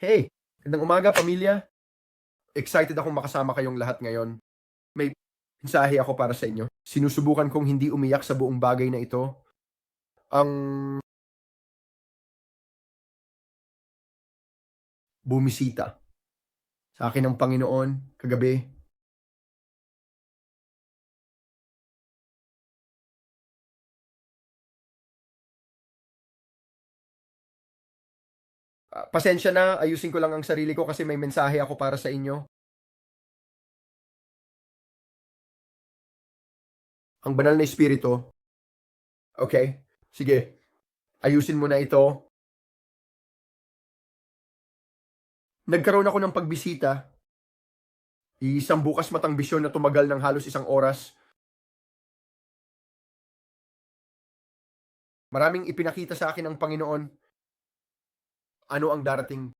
Hey, gandang umaga pamilya. Excited akong makasama kayong lahat ngayon. May mensahe ako para sa inyo. Sinusubukan kong hindi umiyak sa buong bagay na ito. Ang bumisita sa akin ng Panginoon kagabi. Ah, pasensya na, ayusin ko lang ang sarili ko kasi may mensahe ako para sa inyo. Ang banal na espiritu. Okay, sige. Ayusin mo na ito. Nagkaroon ako ng pagbisita. Isang bukas matang bisyon na tumagal ng halos isang oras. Maraming ipinakita sa akin ng Panginoon ano ang darating.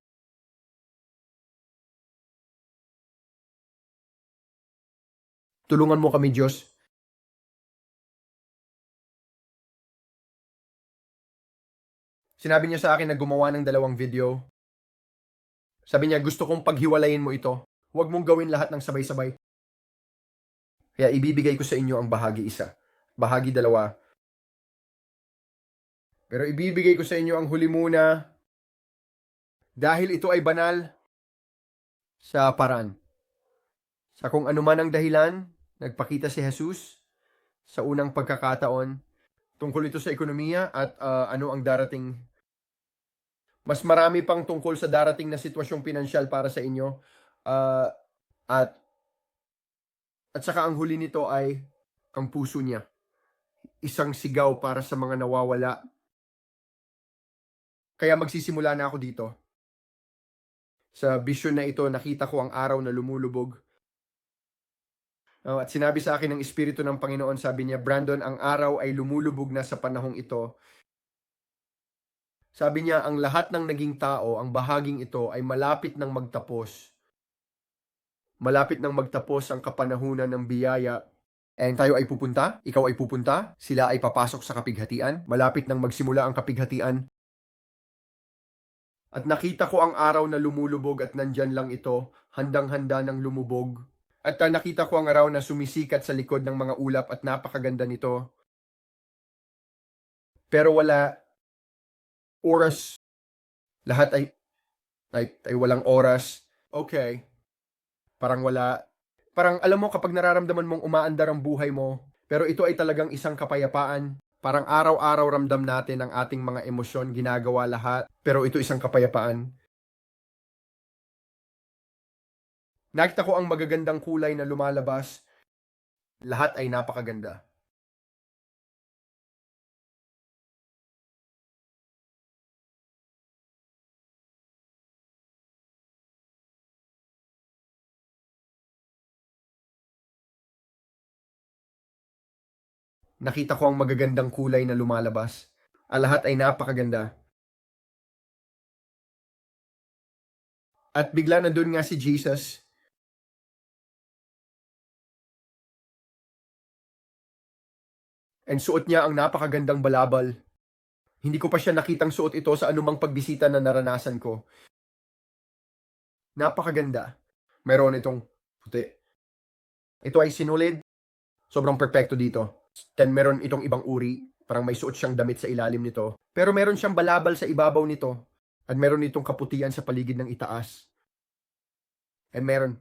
Tulungan mo kami, Diyos. Sinabi niya sa akin na gumawa ng dalawang video. Sabi niya, gusto kong paghiwalayin mo ito. Huwag mong gawin lahat ng sabay-sabay. Kaya ibibigay ko sa inyo ang bahagi isa. Bahagi dalawa. Pero ibibigay ko sa inyo ang huli muna dahil ito ay banal sa paraan. Sa kung anuman ang dahilan, nagpakita si Jesus sa unang pagkakataon tungkol ito sa ekonomiya at ah, ano ang darating. Mas marami pang tungkol sa darating na sitwasyong pinansyal para sa inyo. Ah, at at saka ang huli nito ay ang puso niya. Isang sigaw para sa mga nawawala. Kaya magsisimula na ako dito. Sa vision na ito, nakita ko ang araw na lumulubog. Oh, at sinabi sa akin ng Espiritu ng Panginoon, sabi niya, Brandon, ang araw ay lumulubog na sa panahong ito. Sabi niya, ang lahat ng naging tao, ang bahaging ito ay malapit ng magtapos. Malapit ng magtapos ang kapanahunan ng biyaya. And tayo ay pupunta, ikaw ay pupunta, sila ay papasok sa kapighatian. Malapit nang magsimula ang kapighatian. At nakita ko ang araw na lumulubog at nandyan lang ito, handang-handa ng lumubog. At nakita ko ang araw na sumisikat sa likod ng mga ulap at napakaganda nito. Pero wala oras. Lahat ay, ay, ay walang oras. Okay. Parang wala. Parang alam mo kapag nararamdaman mong umaandar ang buhay mo, pero ito ay talagang isang kapayapaan. Parang araw-araw ramdam natin ang ating mga emosyon, ginagawa lahat, pero ito isang kapayapaan. Nakita ko ang magagandang kulay na lumalabas. Lahat ay napakaganda. Nakita ko ang magagandang kulay na lumalabas. Ang lahat ay napakaganda. At bigla na doon nga si Jesus. And suot niya ang napakagandang balabal. Hindi ko pa siya nakitang suot ito sa anumang pagbisita na naranasan ko. Napakaganda. Meron itong puti. Ito ay sinulid. Sobrang perfecto dito. Then meron itong ibang uri. Parang may suot siyang damit sa ilalim nito. Pero meron siyang balabal sa ibabaw nito. At meron itong kaputian sa paligid ng itaas. And meron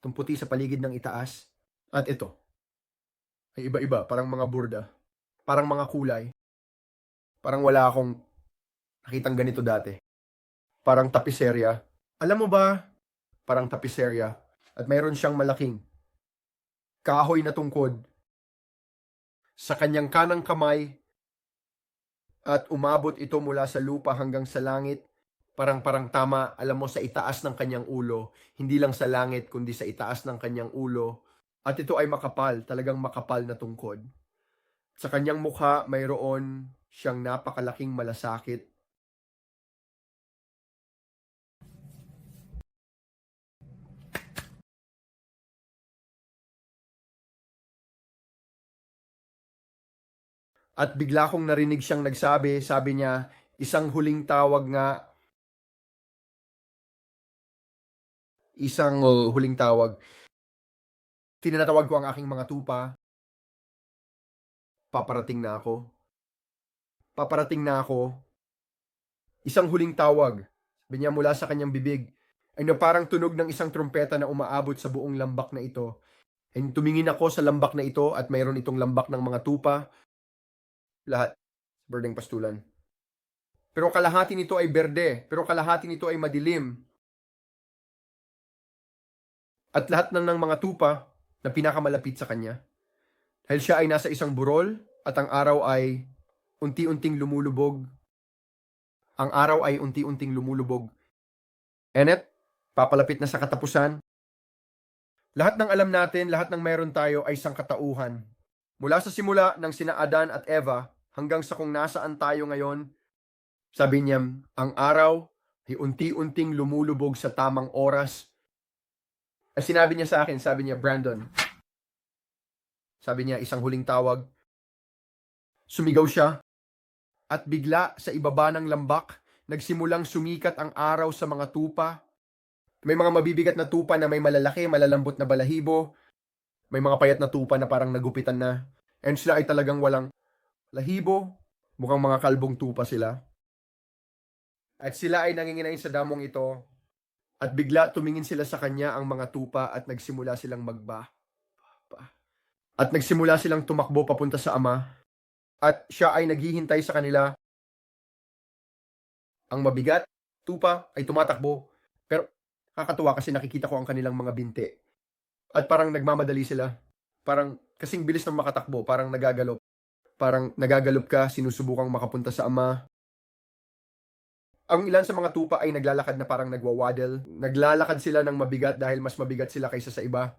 itong puti sa paligid ng itaas. At ito. Ay iba-iba. Parang mga burda. Parang mga kulay. Parang wala akong nakitang ganito dati. Parang tapiserya. Alam mo ba? Parang tapiserya. At mayroon siyang malaking kahoy na tungkod sa kanyang kanang kamay at umabot ito mula sa lupa hanggang sa langit. Parang parang tama, alam mo, sa itaas ng kanyang ulo. Hindi lang sa langit, kundi sa itaas ng kanyang ulo. At ito ay makapal, talagang makapal na tungkod. Sa kanyang mukha, mayroon siyang napakalaking malasakit. At bigla kong narinig siyang nagsabi, sabi niya, isang huling tawag nga isang uh, huling tawag. Tinatawag ko ang aking mga tupa. Paparating na ako. Paparating na ako. Isang huling tawag. Sabi niya mula sa kanyang bibig ay na parang tunog ng isang trumpeta na umaabot sa buong lambak na ito. And tumingin ako sa lambak na ito at mayroon itong lambak ng mga tupa. Lahat. Berdeng pastulan. Pero kalahati nito ay berde. Pero kalahati nito ay madilim. At lahat na ng mga tupa na pinakamalapit sa kanya. Dahil siya ay nasa isang burol at ang araw ay unti-unting lumulubog. Ang araw ay unti-unting lumulubog. Enet, papalapit na sa katapusan. Lahat ng alam natin, lahat ng meron tayo ay sangkatauhan. Mula sa simula ng sina Adan at Eva hanggang sa kung nasaan tayo ngayon, sabi niya, ang araw ay unti-unting lumulubog sa tamang oras. At sinabi niya sa akin, sabi niya, Brandon, sabi niya, isang huling tawag. Sumigaw siya at bigla sa ibaba ng lambak, nagsimulang sumikat ang araw sa mga tupa. May mga mabibigat na tupa na may malalaki, malalambot na balahibo. May mga payat na tupa na parang nagupitan na. And sila ay talagang walang lahibo. Mukhang mga kalbong tupa sila. At sila ay nanginginay sa damong ito. At bigla tumingin sila sa kanya ang mga tupa at nagsimula silang magba. At nagsimula silang tumakbo papunta sa ama. At siya ay naghihintay sa kanila. Ang mabigat, tupa, ay tumatakbo. Pero kakatuwa kasi nakikita ko ang kanilang mga binti. At parang nagmamadali sila. Parang kasing bilis ng makatakbo, parang nagagalop. Parang nagagalop ka, sinusubukang makapunta sa ama. Ang ilan sa mga tupa ay naglalakad na parang nagwawadel. Naglalakad sila ng mabigat dahil mas mabigat sila kaysa sa iba.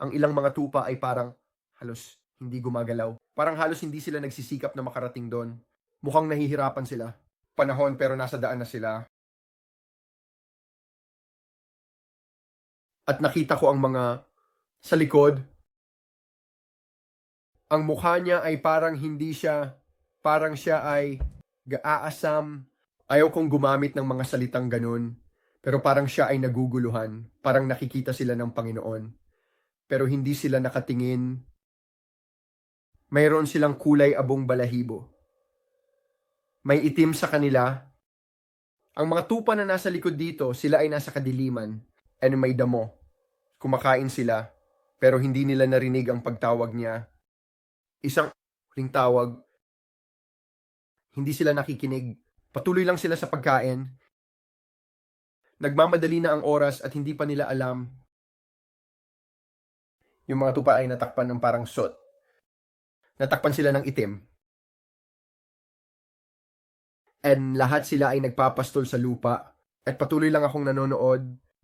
Ang ilang mga tupa ay parang halos hindi gumagalaw. Parang halos hindi sila nagsisikap na makarating doon. Mukhang nahihirapan sila. Panahon pero nasa daan na sila. At nakita ko ang mga sa likod. Ang mukha niya ay parang hindi siya, parang siya ay gaasam. Ayaw kong gumamit ng mga salitang ganun. Pero parang siya ay naguguluhan. Parang nakikita sila ng Panginoon. Pero hindi sila nakatingin mayroon silang kulay abong balahibo. May itim sa kanila. Ang mga tupa na nasa likod dito, sila ay nasa kadiliman and may damo. Kumakain sila, pero hindi nila narinig ang pagtawag niya. Isang huling tawag. Hindi sila nakikinig. Patuloy lang sila sa pagkain. Nagmamadali na ang oras at hindi pa nila alam. Yung mga tupa ay natakpan ng parang sot natakpan sila ng itim. And lahat sila ay nagpapastol sa lupa. At patuloy lang akong nanonood.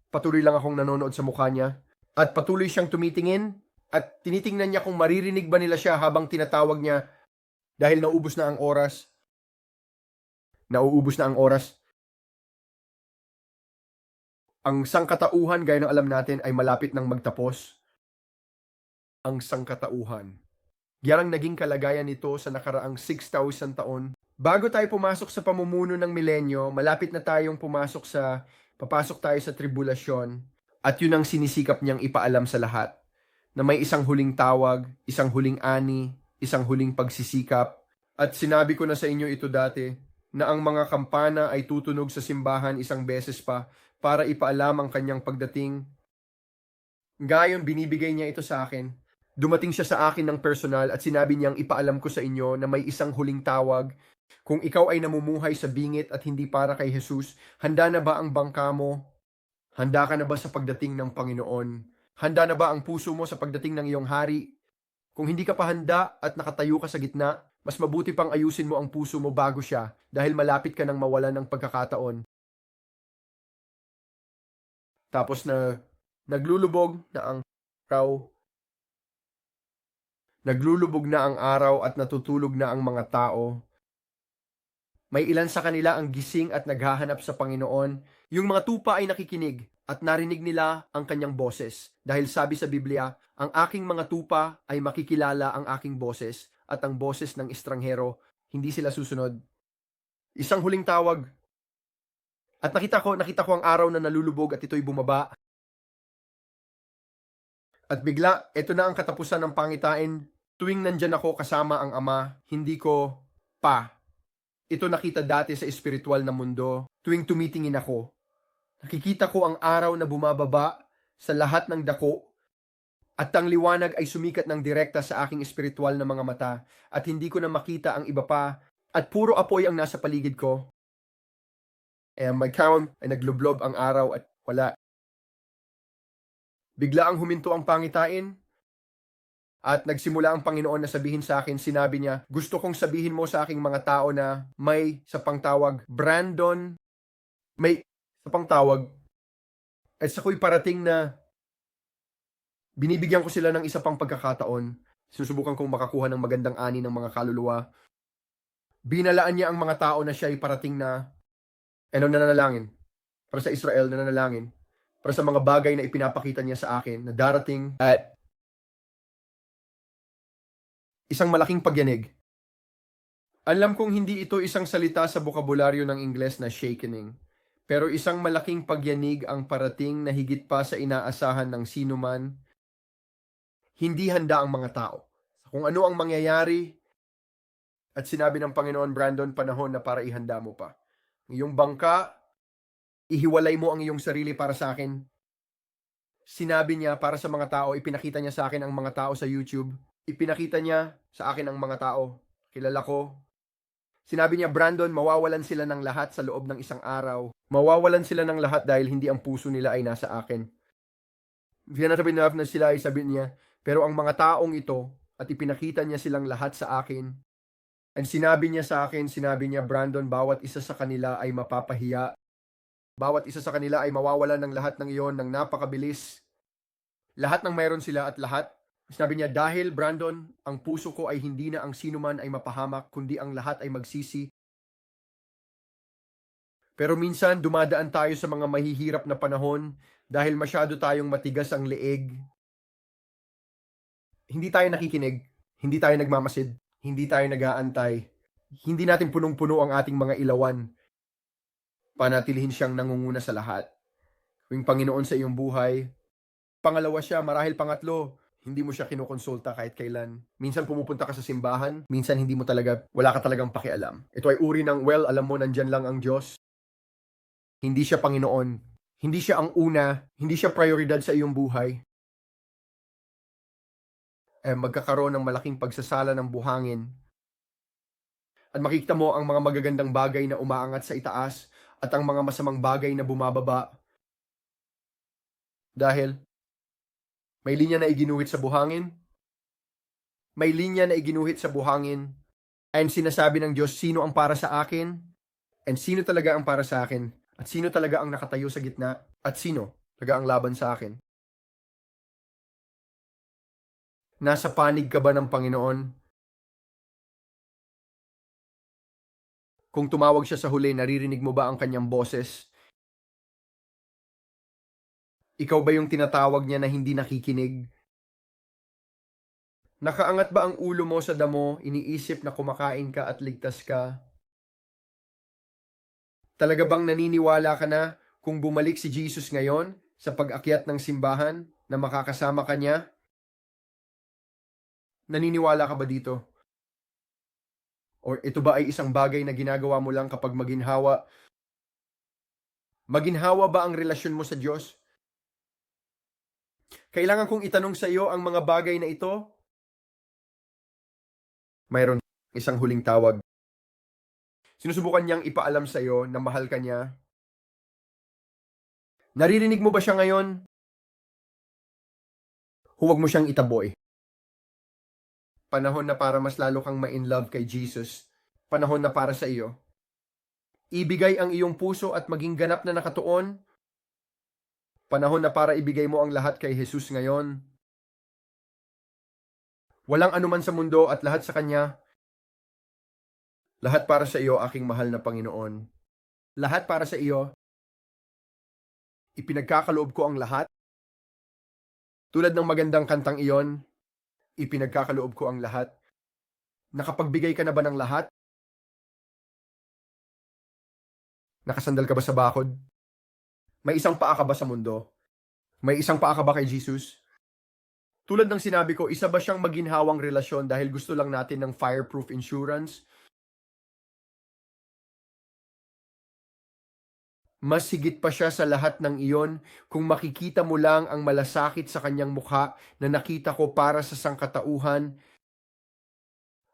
Patuloy lang akong nanonood sa mukha niya. At patuloy siyang tumitingin. At tinitingnan niya kung maririnig ba nila siya habang tinatawag niya dahil naubos na ang oras. Nauubos na ang oras. Ang sangkatauhan, gaya ng alam natin, ay malapit nang magtapos. Ang sangkatauhan. Yarang naging kalagayan nito sa nakaraang 6,000 taon. Bago tayo pumasok sa pamumuno ng milenyo, malapit na tayong pumasok sa, papasok tayo sa tribulasyon. At yun ang sinisikap niyang ipaalam sa lahat. Na may isang huling tawag, isang huling ani, isang huling pagsisikap. At sinabi ko na sa inyo ito dati, na ang mga kampana ay tutunog sa simbahan isang beses pa para ipaalam ang kanyang pagdating. Gayon, binibigay niya ito sa akin Dumating siya sa akin ng personal at sinabi niyang ipaalam ko sa inyo na may isang huling tawag. Kung ikaw ay namumuhay sa bingit at hindi para kay Jesus, handa na ba ang bangka mo? Handa ka na ba sa pagdating ng Panginoon? Handa na ba ang puso mo sa pagdating ng iyong hari? Kung hindi ka pa handa at nakatayo ka sa gitna, mas mabuti pang ayusin mo ang puso mo bago siya dahil malapit ka nang mawalan ng pagkakataon. Tapos na naglulubog na ang raw Naglulubog na ang araw at natutulog na ang mga tao. May ilan sa kanila ang gising at naghahanap sa Panginoon. Yung mga tupa ay nakikinig at narinig nila ang kanyang boses. Dahil sabi sa Biblia, ang aking mga tupa ay makikilala ang aking boses at ang boses ng estranghero, hindi sila susunod. Isang huling tawag. At nakita ko, nakita ko ang araw na nalulubog at ito'y bumaba At bigla, ito na ang katapusan ng pangitain. Tuwing nandyan ako kasama ang Ama, hindi ko pa. Ito nakita dati sa espiritual na mundo. Tuwing tumitingin ako, nakikita ko ang araw na bumababa sa lahat ng dako at ang liwanag ay sumikat ng direkta sa aking espiritual na mga mata at hindi ko na makita ang iba pa at puro apoy ang nasa paligid ko. And my count ay naglublob ang araw at wala. Bigla ang huminto ang pangitain at nagsimula ang Panginoon na sabihin sa akin, sinabi niya, gusto kong sabihin mo sa aking mga tao na may sa pangtawag, Brandon, may sa pangtawag, at sa ko'y parating na binibigyan ko sila ng isa pang pagkakataon. Sinusubukan kong makakuha ng magandang ani ng mga kaluluwa. Binalaan niya ang mga tao na siya ay parating na ano nananalangin. Para sa Israel nananalangin. Para sa mga bagay na ipinapakita niya sa akin na darating at isang malaking pagyanig. Alam kong hindi ito isang salita sa bokabularyo ng Ingles na shakening, pero isang malaking pagyanig ang parating na higit pa sa inaasahan ng sinuman. Hindi handa ang mga tao. Kung ano ang mangyayari, at sinabi ng Panginoon, Brandon, panahon na para ihanda mo pa. Iyong bangka, ihiwalay mo ang iyong sarili para sa akin. Sinabi niya para sa mga tao, ipinakita niya sa akin ang mga tao sa YouTube. Ipinakita niya sa akin ang mga tao. Kilala ko. Sinabi niya, Brandon, mawawalan sila ng lahat sa loob ng isang araw. Mawawalan sila ng lahat dahil hindi ang puso nila ay nasa akin. Vinatabi enough na sila ay sabi niya, pero ang mga taong ito, at ipinakita niya silang lahat sa akin, And sinabi niya sa akin, sinabi niya, Brandon, bawat isa sa kanila ay mapapahiya. Bawat isa sa kanila ay mawawalan ng lahat ng iyon ng napakabilis. Lahat ng mayroon sila at lahat. Sinabi niya, dahil Brandon, ang puso ko ay hindi na ang sinuman ay mapahamak, kundi ang lahat ay magsisi. Pero minsan dumadaan tayo sa mga mahihirap na panahon dahil masyado tayong matigas ang leeg. Hindi tayo nakikinig, hindi tayo nagmamasid, hindi tayo nag-aantay. Hindi natin punong-puno ang ating mga ilawan. Panatilihin siyang nangunguna sa lahat. Kung Panginoon sa iyong buhay, pangalawa siya, marahil pangatlo, hindi mo siya kinukonsulta kahit kailan. Minsan pumupunta ka sa simbahan, minsan hindi mo talaga, wala ka talagang pakialam. Ito ay uri ng, well, alam mo, nandyan lang ang Diyos. Hindi siya Panginoon. Hindi siya ang una, hindi siya prioridad sa iyong buhay eh, magkakaroon ng malaking pagsasala ng buhangin. At makikita mo ang mga magagandang bagay na umaangat sa itaas at ang mga masamang bagay na bumababa. Dahil may linya na iginuhit sa buhangin, may linya na iginuhit sa buhangin, and sinasabi ng Diyos sino ang para sa akin, and sino talaga ang para sa akin, at sino talaga ang nakatayo sa gitna, at sino talaga ang laban sa akin. Nasa panig ka ba ng Panginoon? Kung tumawag siya sa huli, naririnig mo ba ang kanyang boses? Ikaw ba yung tinatawag niya na hindi nakikinig? Nakaangat ba ang ulo mo sa damo, iniisip na kumakain ka at ligtas ka? Talaga bang naniniwala ka na kung bumalik si Jesus ngayon sa pag-akyat ng simbahan na makakasama ka niya? Naniniwala ka ba dito? Or ito ba ay isang bagay na ginagawa mo lang kapag maginhawa? Maginhawa ba ang relasyon mo sa Diyos? Kailangan kong itanong sa iyo ang mga bagay na ito? Mayroon isang huling tawag. Sinusubukan niyang ipaalam sa iyo na mahal ka niya. Naririnig mo ba siya ngayon? Huwag mo siyang itaboy. Panahon na para mas lalo kang ma-in love kay Jesus. Panahon na para sa iyo. Ibigay ang iyong puso at maging ganap na nakatuon. Panahon na para ibigay mo ang lahat kay Jesus ngayon. Walang anuman sa mundo at lahat sa Kanya. Lahat para sa iyo, aking mahal na Panginoon. Lahat para sa iyo. Ipinagkakaloob ko ang lahat. Tulad ng magandang kantang iyon, ipinagkakaloob ko ang lahat. Nakapagbigay ka na ba ng lahat? Nakasandal ka ba sa bakod? May isang paa ka ba sa mundo? May isang paa ka ba kay Jesus? Tulad ng sinabi ko, isa ba siyang maginhawang relasyon dahil gusto lang natin ng fireproof insurance? Mas higit pa siya sa lahat ng iyon kung makikita mo lang ang malasakit sa kanyang mukha na nakita ko para sa sangkatauhan.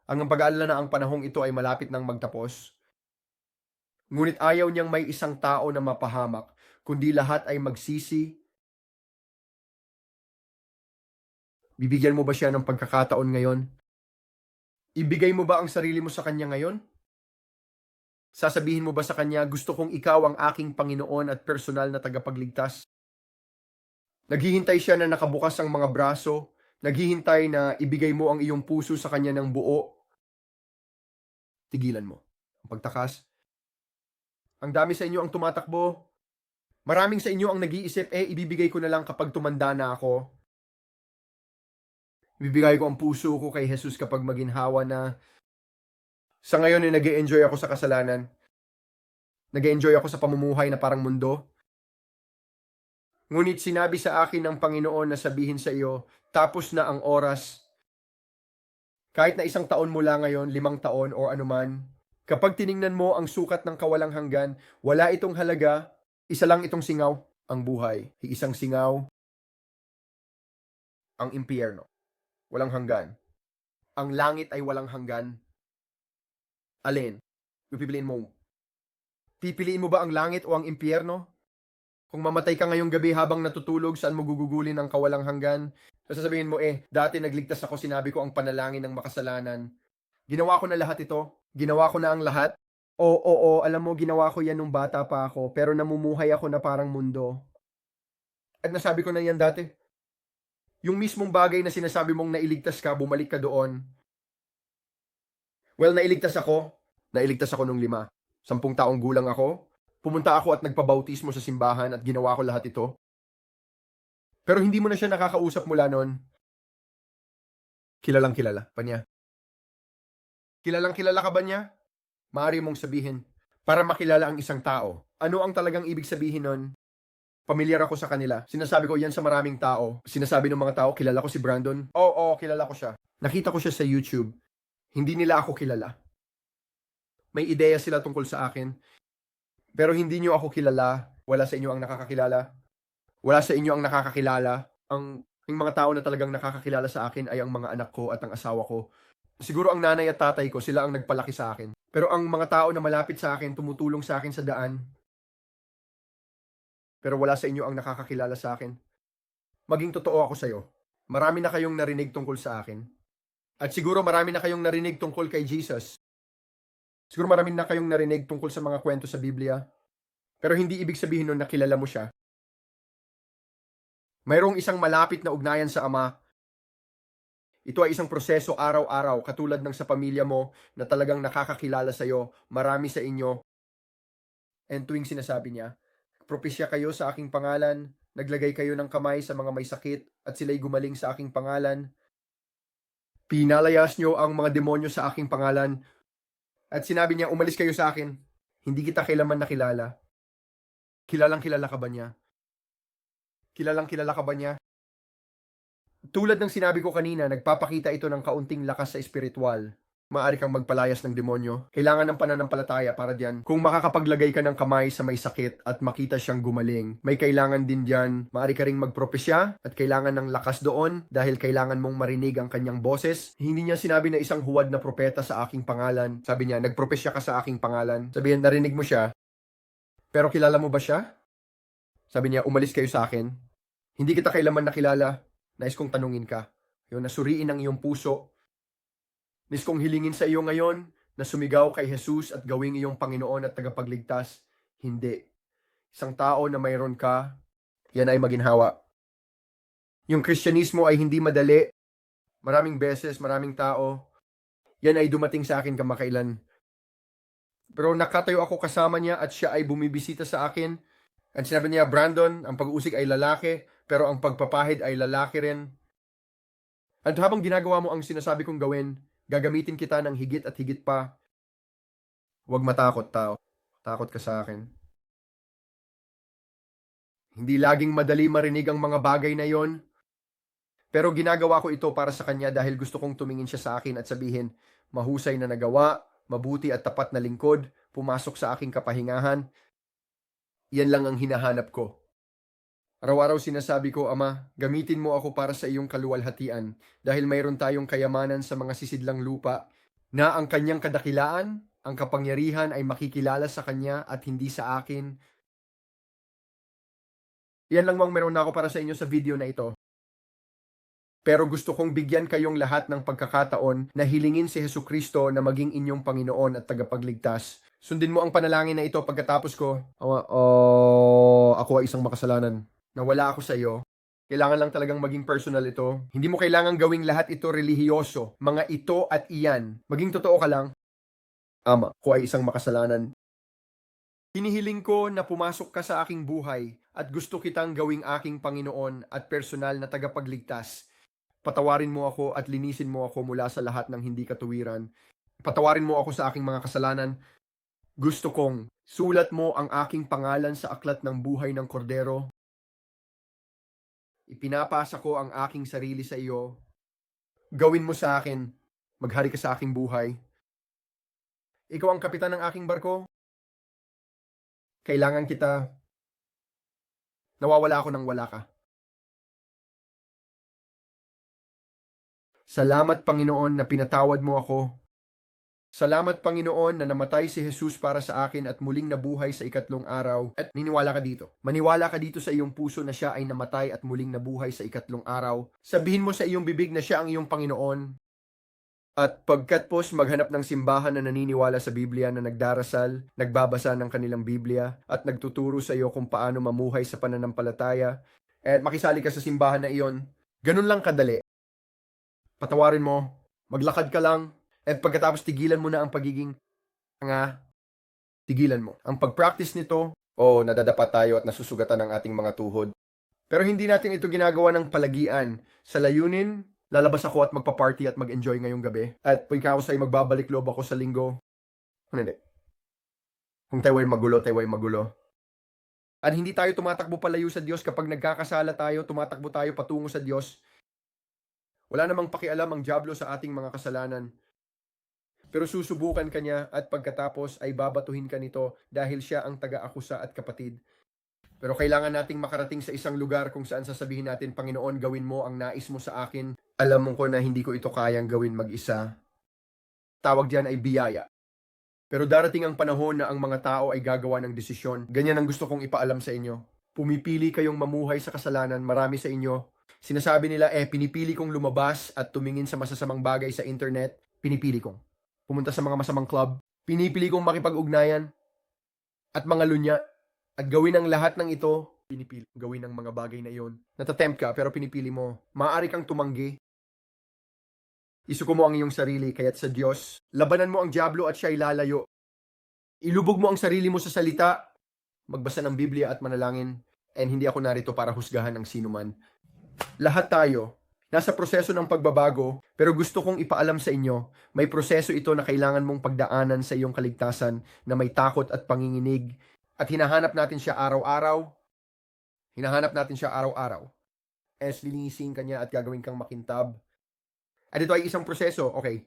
Ang pag-aalala na ang panahong ito ay malapit nang magtapos. Ngunit ayaw niyang may isang tao na mapahamak, kundi lahat ay magsisi. Bibigyan mo ba siya ng pagkakataon ngayon? Ibigay mo ba ang sarili mo sa kanya ngayon? Sasabihin mo ba sa kanya, gusto kong ikaw ang aking Panginoon at personal na tagapagligtas? Naghihintay siya na nakabukas ang mga braso, naghihintay na ibigay mo ang iyong puso sa kanya ng buo. Tigilan mo. Ang pagtakas. Ang dami sa inyo ang tumatakbo. Maraming sa inyo ang nag-iisip, eh, ibibigay ko na lang kapag tumanda na ako. Ibibigay ko ang puso ko kay Jesus kapag maginhawa na sa ngayon ay nag enjoy ako sa kasalanan. nag enjoy ako sa pamumuhay na parang mundo. Ngunit sinabi sa akin ng Panginoon na sabihin sa iyo, tapos na ang oras. Kahit na isang taon mula ngayon, limang taon o anuman, kapag tiningnan mo ang sukat ng kawalang hanggan, wala itong halaga, isa lang itong singaw, ang buhay. Isang singaw, ang impyerno. Walang hanggan. Ang langit ay walang hanggan. Alin? Pipiliin mo. Pipiliin mo ba ang langit o ang impyerno? Kung mamatay ka ngayong gabi habang natutulog, saan mo gugugulin ang kawalang hanggan? Sasabihin mo eh, dati nagligtas ako, sinabi ko ang panalangin ng makasalanan. Ginawa ko na lahat ito. Ginawa ko na ang lahat. Oo, oo, alam mo, ginawa ko yan nung bata pa ako, pero namumuhay ako na parang mundo. At nasabi ko na yan dati. Yung mismong bagay na sinasabi mong nailigtas ka, bumalik ka doon. Well, nailigtas ako. Nailigtas ako nung lima. Sampung taong gulang ako. Pumunta ako at nagpabautismo sa simbahan at ginawa ko lahat ito. Pero hindi mo na siya nakakausap mula noon. Kilalang kilala pa niya. Kilalang kilala ka ba niya? Maaari mong sabihin, para makilala ang isang tao. Ano ang talagang ibig sabihin nun? Pamilyar ako sa kanila. Sinasabi ko yan sa maraming tao. Sinasabi ng mga tao, kilala ko si Brandon. Oo, oo, kilala ko siya. Nakita ko siya sa YouTube. Hindi nila ako kilala. May ideya sila tungkol sa akin. Pero hindi nyo ako kilala. Wala sa inyo ang nakakakilala. Wala sa inyo ang nakakakilala. Ang, ang mga tao na talagang nakakakilala sa akin ay ang mga anak ko at ang asawa ko. Siguro ang nanay at tatay ko, sila ang nagpalaki sa akin. Pero ang mga tao na malapit sa akin, tumutulong sa akin sa daan, pero wala sa inyo ang nakakakilala sa akin. Maging totoo ako sa iyo. Marami na kayong narinig tungkol sa akin. At siguro marami na kayong narinig tungkol kay Jesus. Siguro marami na kayong narinig tungkol sa mga kwento sa Biblia. Pero hindi ibig sabihin nun na kilala mo siya. Mayroong isang malapit na ugnayan sa Ama. Ito ay isang proseso araw-araw katulad ng sa pamilya mo na talagang nakakakilala sa iyo, marami sa inyo. And tuwing sinasabi niya, Propisya kayo sa aking pangalan, naglagay kayo ng kamay sa mga may sakit, at sila'y gumaling sa aking pangalan. Pinalayas niyo ang mga demonyo sa aking pangalan. At sinabi niya, umalis kayo sa akin. Hindi kita kailaman nakilala. Kilalang kilala ka ba niya? Kilalang kilala ka ba niya? Tulad ng sinabi ko kanina, nagpapakita ito ng kaunting lakas sa espiritual maaari kang magpalayas ng demonyo. Kailangan ng pananampalataya para diyan. Kung makakapaglagay ka ng kamay sa may sakit at makita siyang gumaling, may kailangan din diyan. Maaari ka ring magpropesya at kailangan ng lakas doon dahil kailangan mong marinig ang kanyang boses. Hindi niya sinabi na isang huwad na propeta sa aking pangalan. Sabi niya, nagpropesya ka sa aking pangalan. Sabi niya, narinig mo siya. Pero kilala mo ba siya? Sabi niya, umalis kayo sa akin. Hindi kita kailaman nakilala. Nais kong tanungin ka. Yung nasuriin ang iyong puso Nis kong hilingin sa iyo ngayon na sumigaw kay Jesus at gawing iyong Panginoon at tagapagligtas. Hindi. Isang tao na mayroon ka, yan ay maginhawa. Yung Kristyanismo ay hindi madali. Maraming beses, maraming tao. Yan ay dumating sa akin kamakailan. Pero nakatayo ako kasama niya at siya ay bumibisita sa akin. At sinabi niya, Brandon, ang pag-uusig ay lalaki, pero ang pagpapahid ay lalaki rin. At habang ginagawa mo ang sinasabi kong gawin, Gagamitin kita ng higit at higit pa. Huwag matakot, tao. Takot ka sa akin. Hindi laging madali marinig ang mga bagay na yon. Pero ginagawa ko ito para sa kanya dahil gusto kong tumingin siya sa akin at sabihin, mahusay na nagawa, mabuti at tapat na lingkod, pumasok sa aking kapahingahan. Yan lang ang hinahanap ko. Araw-araw sinasabi ko, Ama, gamitin mo ako para sa iyong kaluwalhatian dahil mayroon tayong kayamanan sa mga sisidlang lupa na ang kanyang kadakilaan, ang kapangyarihan ay makikilala sa kanya at hindi sa akin. Yan lang mang meron na ako para sa inyo sa video na ito. Pero gusto kong bigyan kayong lahat ng pagkakataon na hilingin si Heso Kristo na maging inyong Panginoon at tagapagligtas. Sundin mo ang panalangin na ito pagkatapos ko. Awa, oh, ako ay isang makasalanan. Nawala ako sa iyo. Kailangan lang talagang maging personal ito. Hindi mo kailangan gawing lahat ito relihiyoso. Mga ito at iyan. Maging totoo ka lang. Ama, ako ay isang makasalanan. Hinihiling ko na pumasok ka sa aking buhay at gusto kitang gawing aking Panginoon at personal na tagapagligtas. Patawarin mo ako at linisin mo ako mula sa lahat ng hindi katuwiran. Patawarin mo ako sa aking mga kasalanan. Gusto kong sulat mo ang aking pangalan sa aklat ng buhay ng kordero. Ipinapasa ko ang aking sarili sa iyo. Gawin mo sa akin. Maghari ka sa aking buhay. Ikaw ang kapitan ng aking barko. Kailangan kita. Nawawala ako nang wala ka. Salamat Panginoon na pinatawad mo ako. Salamat Panginoon na namatay si Jesus para sa akin at muling nabuhay sa ikatlong araw. At niniwala ka dito. Maniwala ka dito sa iyong puso na siya ay namatay at muling nabuhay sa ikatlong araw. Sabihin mo sa iyong bibig na siya ang iyong Panginoon. At pagkatpos maghanap ng simbahan na naniniwala sa Biblia na nagdarasal, nagbabasa ng kanilang Biblia, at nagtuturo sa iyo kung paano mamuhay sa pananampalataya, at makisali ka sa simbahan na iyon, ganun lang kadali. Patawarin mo, maglakad ka lang, at pagkatapos tigilan mo na ang pagiging nga, tigilan mo. Ang pag-practice nito, o oh, nadadapa tayo at nasusugatan ng ating mga tuhod. Pero hindi natin ito ginagawa ng palagian. Sa layunin, lalabas ako at magpa-party at mag-enjoy ngayong gabi. At pagkakaos ay magbabalik loob ako sa linggo. Ano hindi? Kung tayo ay magulo, tayo ay magulo. At hindi tayo tumatakbo palayo sa Diyos kapag nagkakasala tayo, tumatakbo tayo patungo sa Diyos. Wala namang pakialam ang Diablo sa ating mga kasalanan. Pero susubukan ka niya at pagkatapos ay babatuhin ka nito dahil siya ang taga-akusa at kapatid. Pero kailangan nating makarating sa isang lugar kung saan sasabihin natin, Panginoon, gawin mo ang nais mo sa akin. Alam mo ko na hindi ko ito kayang gawin mag-isa. Tawag diyan ay biyaya. Pero darating ang panahon na ang mga tao ay gagawa ng desisyon. Ganyan ang gusto kong ipaalam sa inyo. Pumipili kayong mamuhay sa kasalanan, marami sa inyo. Sinasabi nila, eh, pinipili kong lumabas at tumingin sa masasamang bagay sa internet. Pinipili kong. Pumunta sa mga masamang club. Pinipili kong makipag-ugnayan. At mga lunya. At gawin ang lahat ng ito, pinipili gawin ang mga bagay na iyon. Natatempt ka pero pinipili mo. Maaari kang tumanggi. Isuko mo ang iyong sarili kaya't sa Diyos. Labanan mo ang Diablo at siya ay lalayo. Ilubog mo ang sarili mo sa salita. Magbasa ng Biblia at manalangin. And hindi ako narito para husgahan ng sinuman. Lahat tayo, nasa proseso ng pagbabago, pero gusto kong ipaalam sa inyo, may proseso ito na kailangan mong pagdaanan sa iyong kaligtasan na may takot at panginginig, at hinahanap natin siya araw-araw. Hinahanap natin siya araw-araw. As linisin ka niya at gagawin kang makintab. At ito ay isang proseso, okay.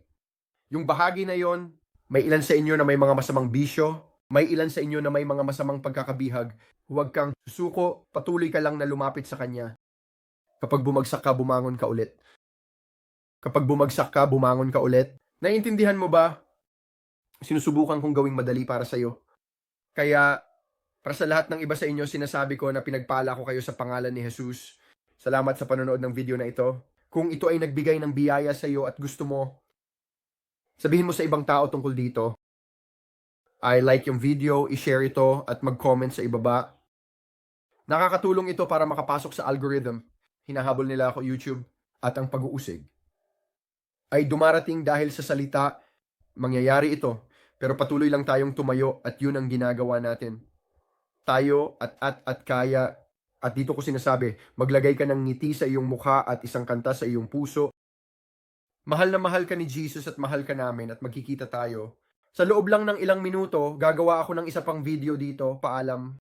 Yung bahagi na yon, may ilan sa inyo na may mga masamang bisyo, may ilan sa inyo na may mga masamang pagkakabihag. Huwag kang susuko, patuloy ka lang na lumapit sa kanya. Kapag bumagsak ka, bumangon ka ulit. Kapag bumagsak ka, bumangon ka ulit. Naiintindihan mo ba? Sinusubukan kong gawing madali para sa iyo. Kaya para sa lahat ng iba sa inyo, sinasabi ko na pinagpala ko kayo sa pangalan ni Jesus. Salamat sa panonood ng video na ito. Kung ito ay nagbigay ng biyaya sa iyo at gusto mo, sabihin mo sa ibang tao tungkol dito. I like yung video, i-share ito at mag-comment sa ibaba. Nakakatulong ito para makapasok sa algorithm. Hinahabol nila ako YouTube at ang pag-uusig. Ay dumarating dahil sa salita, mangyayari ito. Pero patuloy lang tayong tumayo at yun ang ginagawa natin tayo at at at kaya at dito ko sinasabi, maglagay ka ng ngiti sa iyong mukha at isang kanta sa iyong puso. Mahal na mahal ka ni Jesus at mahal ka namin at magkikita tayo. Sa loob lang ng ilang minuto, gagawa ako ng isa pang video dito, paalam.